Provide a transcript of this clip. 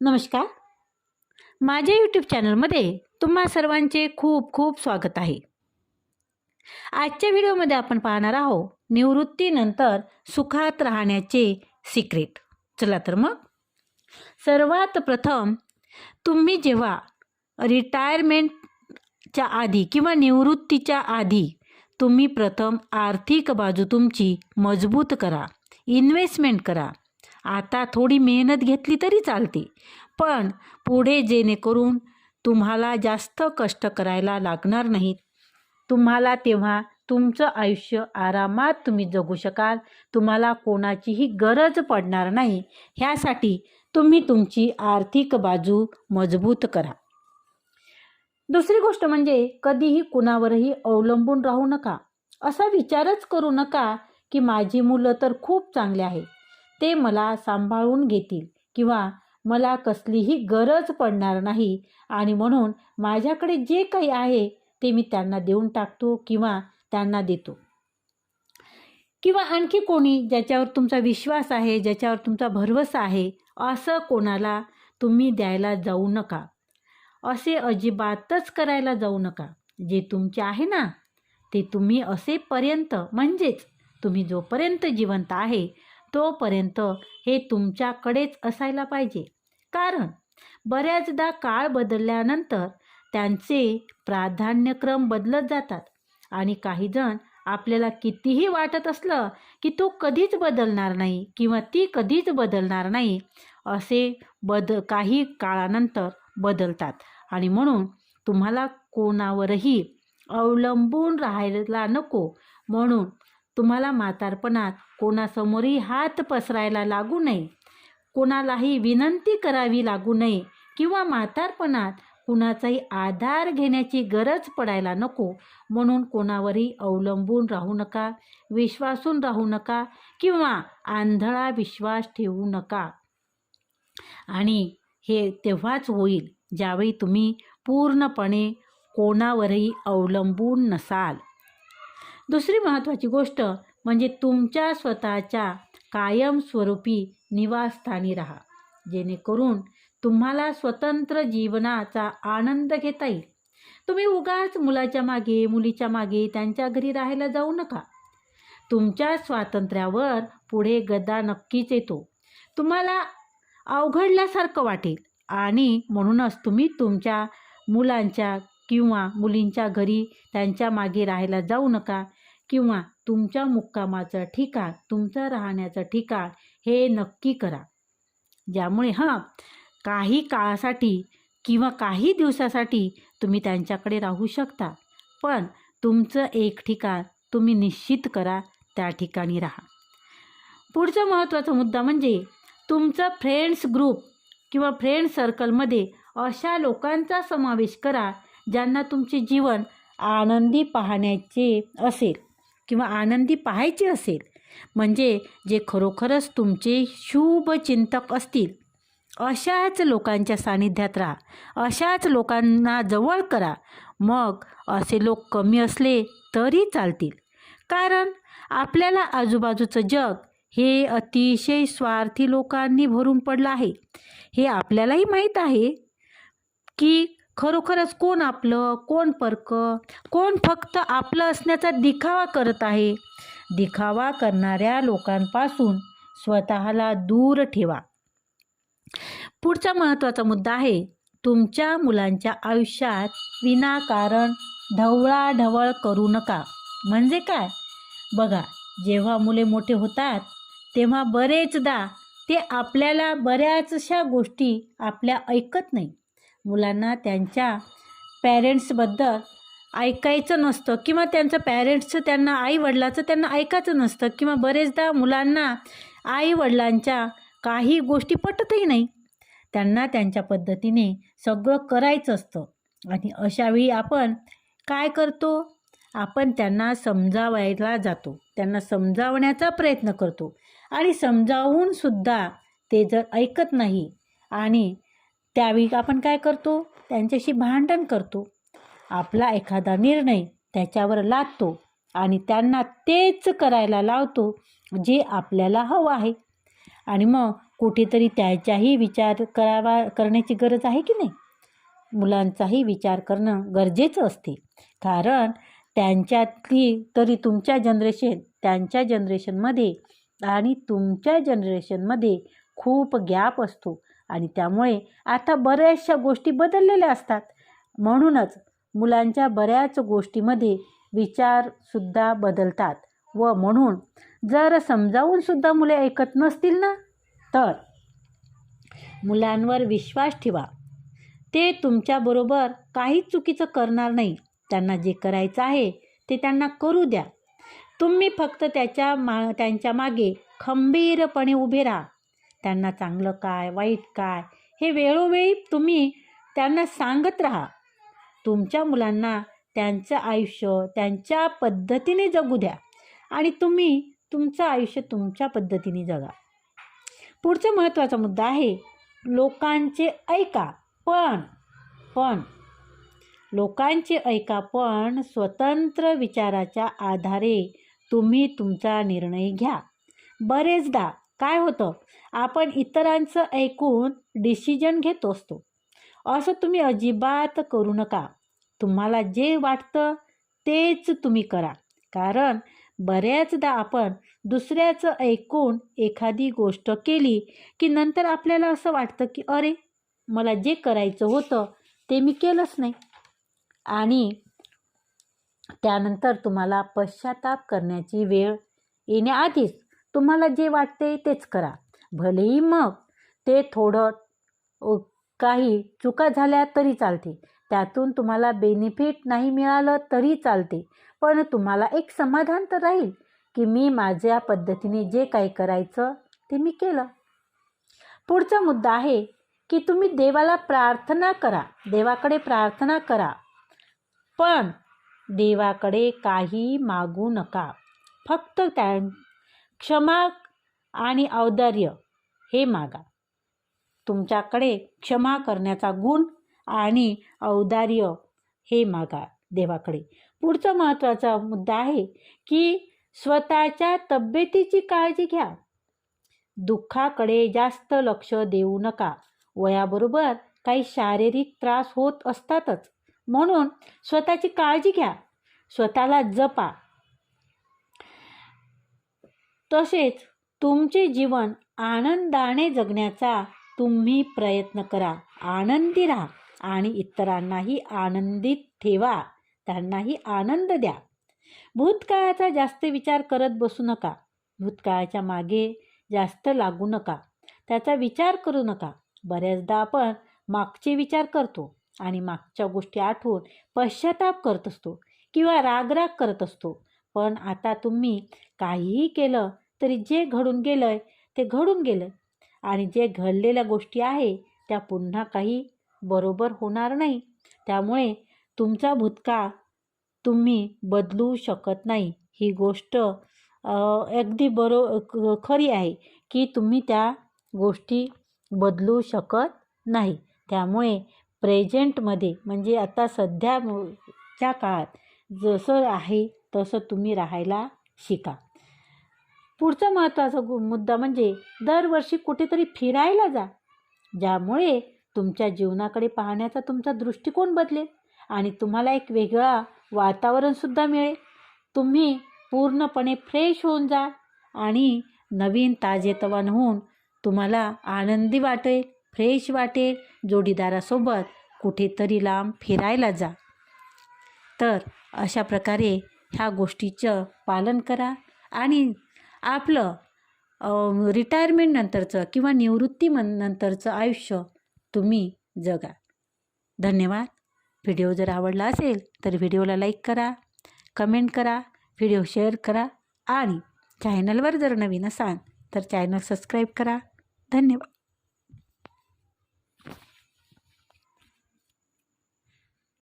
नमस्कार. माझ्या यूट्यूब चॅनलमध्ये तुम्हा सर्वांचे खूप खूप स्वागत आहे. आजच्या व्हिडिओमध्ये आपण पाहणार आहोत निवृत्तीनंतर सुखात राहण्याचे सिक्रेट चला तर मग. सर्वात प्रथम तुम्ही जेव्हा रिटायरमेंटच्या आधी किंवा निवृत्तीच्या आधी तुम्ही प्रथम आर्थिक बाजू तुमची मजबूत करा इन्व्हेस्टमेंट करा आता थोडी मेहनत घेतली तरी चालते. पण पुढे जेणेकरून तुम्हाला जास्त कष्ट करायला लागणार नाहीत. तुम्हाला तेव्हा तुमचं आयुष्य आरामात तुम्ही जगू शकाल. तुम्हाला कोणाचीही गरज पडणार नाही. ह्यासाठी तुम्ही तुमची आर्थिक बाजू मजबूत करा. दुसरी गोष्ट म्हणजे कधीही कुणावरही अवलंबून राहू नका. असा विचारच करू नका की माझी मुलं तर खूप चांगली आहेत. ते मला सांभाळून घेतील किंवा मला कसलीही गरज पडणार नाही. आणि म्हणून माझ्याकडे जे काही आहे ते मी त्यांना देऊन टाकतो किंवा त्यांना देतो. किंवा आणखी कोणी ज्याच्यावर तुमचा विश्वास आहे ज्याच्यावर तुमचा भरवसा आहे असं कोणाला तुम्ही द्यायला जाऊ नका. असे अजिबातच करायला जाऊ नका. जे तुमचे आहे ना ते तुम्ही असेपर्यंत म्हणजेच तुम्ही जोपर्यंत जिवंत आहे तोपर्यंत हे तुमच्याकडेच असायला पाहिजे. कारण बऱ्याचदा काळ बदलल्यानंतर त्यांचे प्राधान्यक्रम बदलत जातात आणि काहीजण आपल्याला कितीही वाटत असलं की तो कधीच बदलणार नाही किंवा ती कधीच बदलणार नाही असे बद काही काळानंतर बदलतात. आणि म्हणून तुम्हाला कोणावरही अवलंबून राहायला नको म्हणून तुम्हाला म्हातारपणात कोणासमोरही हात पसरायला लागू नये. कोणालाही विनंती करावी लागू नये किंवा म्हातारपणात कुणाचाही आधार घेण्याची गरज पडायला नको. म्हणून कोणावरही अवलंबून राहू नका विश्वासून राहू नका किंवा आंधळा विश्वास ठेवू नका. आणि हे तेव्हाच होईल ज्यावेळी तुम्ही पूर्णपणे कोणावरही अवलंबून नसाल. दुसरी महत्त्वाची गोष्ट म्हणजे तुमच्या स्वतःच्या कायमस्वरूपी निवासस्थानी राहा. जेणेकरून तुम्हाला स्वतंत्र जीवनाचा आनंद घेता येईल. तुम्ही उगाच मुलाच्या मागे मुलीच्या मागे त्यांच्या घरी राहायला जाऊ नका. तुमच्या स्वातंत्र्यावर पुढे गदा नक्कीच येतो. तुम्हाला अवघडल्यासारखं वाटेल आणि म्हणूनच तुम्ही तुमच्या मुलांच्या किंवा मुलींच्या घरी त्यांच्या मागे राहायला जाऊ नका. किंवा तुमच्या मुक्कामाचं ठिकाण तुमचं राहण्याचं ठिकाण हे नक्की करा. ज्यामुळे हां काही काळासाठी किंवा काही दिवसासाठी तुम्ही त्यांच्याकडे राहू शकता. पण तुमचं एक ठिकाण तुम्ही निश्चित करा त्या ठिकाणी राहा. पुढचा महत्त्वाचा मुद्दा म्हणजे तुमचं फ्रेंड्स ग्रुप किंवा फ्रेंड सर्कलमध्ये अशा लोकांचा समावेश करा ज्यांना तुमचे जीवन आनंदी पाहण्याचे असेल. किंवा आनंदी पाहायचे असेल. म्हणजे जे खरोखरच तुमचे शुभचिंतक असतील अशाच लोकांच्या सानिध्यात राहा. अशाच लोकांना जवळ करा. मग असे लोक कमी असले तरी चालतील. कारण आपल्याला आजूबाजूचं जग हे अतिशय स्वार्थी लोकांनी भरून पडलं आहे. हे आपल्यालाही माहीत आहे की खरोखरच कोण आपलं कोण परक कोण फक्त आपलं असण्याचा दिखावा करत आहे? दिखावा करणाऱ्या लोकांपासून स्वतःला दूर ठेवा. पुढचा महत्त्वाचा मुद्दा आहे तुमच्या मुलांच्या आयुष्यात विनाकारण ढवळाढवळ करू नका. म्हणजे काय? बघा जेव्हा मुले मोठे होतात तेव्हा बरेचदा ते आपल्याला बऱ्याचशा गोष्टी आपल्या ऐकत नाही. मुलांना त्यांच्या पॅरेंट्सबद्दल ऐकायचं नसतं किंवा त्यांचं पॅरेंट्सचं त्यांना आईवडिलाचं त्यांना ऐकायचं नसतं किंवा बरेचदा मुलांना आईवडिलांच्या काही गोष्टी पटतही नाही. त्यांना त्यांच्या पद्धतीने सगळं करायचं असतं. आणि अशावेळी आपण काय करतो? आपण त्यांना समजावायला जातो. त्यांना समजावण्याचा प्रयत्न करतो. आणि समजावूनसुद्धा ते जर ऐकत नाही आणि त्यावेळी आपण काय करतो? त्यांच्याशी भांडण करतो. आपला एखादा निर्णय त्याच्यावर लादतो आणि त्यांना तेच करायला लावतो जे आपल्याला हवं आहे. आणि मग कुठेतरी त्याचाही विचार करावा करण्याची गरज आहे की नाही? मुलांचाही विचार करणं गरजेचं असते. कारण त्यांच्यातली तरी तुमच्या जनरेशन त्यांच्या जनरेशनमध्ये आणि तुमच्या जनरेशनमध्ये खूप गॅप असतो. आणि त्यामुळे आता बऱ्याचशा गोष्टी बदललेल्या असतात. म्हणूनच मुलांच्या बऱ्याच गोष्टीमध्ये विचारसुद्धा बदलतात व म्हणून जर समजावूनसुद्धा मुले ऐकत नसतील ना तर मुलांवर विश्वास ठेवा. ते तुमच्याबरोबर काहीच चुकीचं करणार नाही. त्यांना जे करायचं आहे ते त्यांना करू द्या. तुम्ही फक्त त्याच्या मा त्यांच्या मागे खंबीरपणे उभे राहा. त्यांना चांगलं काय वाईट काय हे वेळोवेळी तुम्ही त्यांना सांगत राहा. तुमच्या मुलांना त्यांचं आयुष्य त्यांच्या पद्धतीने जगू द्या आणि तुम्ही तुमचं आयुष्य तुमच्या पद्धतीने जगा. पुढचा महत्त्वाचा मुद्दा आहे लोकांचे ऐका पण पण. लोकांचे ऐका पण स्वतंत्र विचाराच्या आधारे तुम्ही तुमचा निर्णय घ्या. बरेचदा काय होतं? आपण इतरांचं ऐकून डिसिजन घेत असतो. असं तुम्ही अजिबात करू नका. तुम्हाला जे वाटतं तेच तुम्ही करा. कारण बऱ्याचदा आपण दुसऱ्याचं ऐकून एखादी गोष्ट केली की नंतर आपल्याला असं वाटतं की अरे मला जे करायचं होतं ते मी केलंच नाही. आणि त्यानंतर तुम्हाला पश्चाताप करण्याची वेळ येण्याआधीच तुम्हाला जे वाटते तेच करा. भलेही मग ते थोडं काही चुका झाल्या तरी चालते. त्यातून तुम्हाला बेनिफिट नाही मिळालं तरी चालते. पण तुम्हाला एक समाधान तर राहील की मी माझ्या पद्धतीने जे काही करायचं ते मी केलं. पुढचा मुद्दा आहे की तुम्ही देवाला प्रार्थना करा. देवाकडे प्रार्थना करा. पण देवाकडे काही मागू नका. फक्त त्या क्षमा आणि औदार्य हे मागा. तुमच्याकडे क्षमा करण्याचा गुण आणि औदार्य हे मागा देवाकडे. पुढचा महत्त्वाचा मुद्दा आहे की स्वतःच्या तब्येतीची काळजी घ्या. दुःखाकडे जास्त लक्ष देऊ नका. वयाबरोबर काही शारीरिक त्रास होत असतातच. म्हणून स्वतःची काळजी घ्या. स्वतःला जपा. तसेच तुमचे जीवन आनंदाने जगण्याचा तुम्ही प्रयत्न करा. आनंदी राहा आणि इतरांनाही आनंदित ठेवा. त्यांनाही आनंद द्या. भूतकाळाचा जास्त विचार करत बसू नका. भूतकाळाच्या मागे जास्त लागू नका. त्याचा विचार करू नका. बऱ्याचदा आपण मागचे विचार करतो आणि मागच्या गोष्टी आठवून पश्चाताप करत असतो किंवा रागराग करत असतो. पण आता तुम्ही काहीही केलं तरी जे घडून गेलं आहे ते घडून गेलं आणि जे घडलेल्या गोष्टी आहे त्या पुन्हा काही बरोबर होणार नाही. त्यामुळे तुमचा भूतकाळ तुम्ही बदलू शकत नाही. ही गोष्ट अगदी बरो खरी आहे की तुम्ही त्या गोष्टी बदलू शकत नाही. त्यामुळे प्रेझेंटमध्ये म्हणजे आता सध्याच्या काळात जसं आहे तसं तुम्ही राहायला शिका. पुढचा महत्त्वाचा गु- मुद्दा म्हणजे दरवर्षी कुठेतरी फिरायला जा ज्यामुळे तुमच्या जीवनाकडे पाहण्याचा तुमचा दृष्टिकोन बदलेल आणि तुम्हाला एक वेगळा वातावरणसुद्धा मिळेल. तुम्ही पूर्णपणे फ्रेश होऊन जा आणि नवीन ताजेतवान होऊन तुम्हाला आनंदी वाटेल फ्रेश वाटेल जोडीदारासोबत कुठेतरी लांब फिरायला जा. तर अशा प्रकारे ह्या गोष्टीचं पालन करा आणि आपलं रिटायरमेंटनंतरचं किंवा निवृत्ती मन- नंतरचं आयुष्य तुम्ही जगा. धन्यवाद. व्हिडिओ जर आवडला असेल तर व्हिडिओला लाईक करा कमेंट करा व्हिडिओ शेअर करा आणि चॅनलवर जर नवीन असाल तर चॅनल सबस्क्राईब करा. धन्यवाद.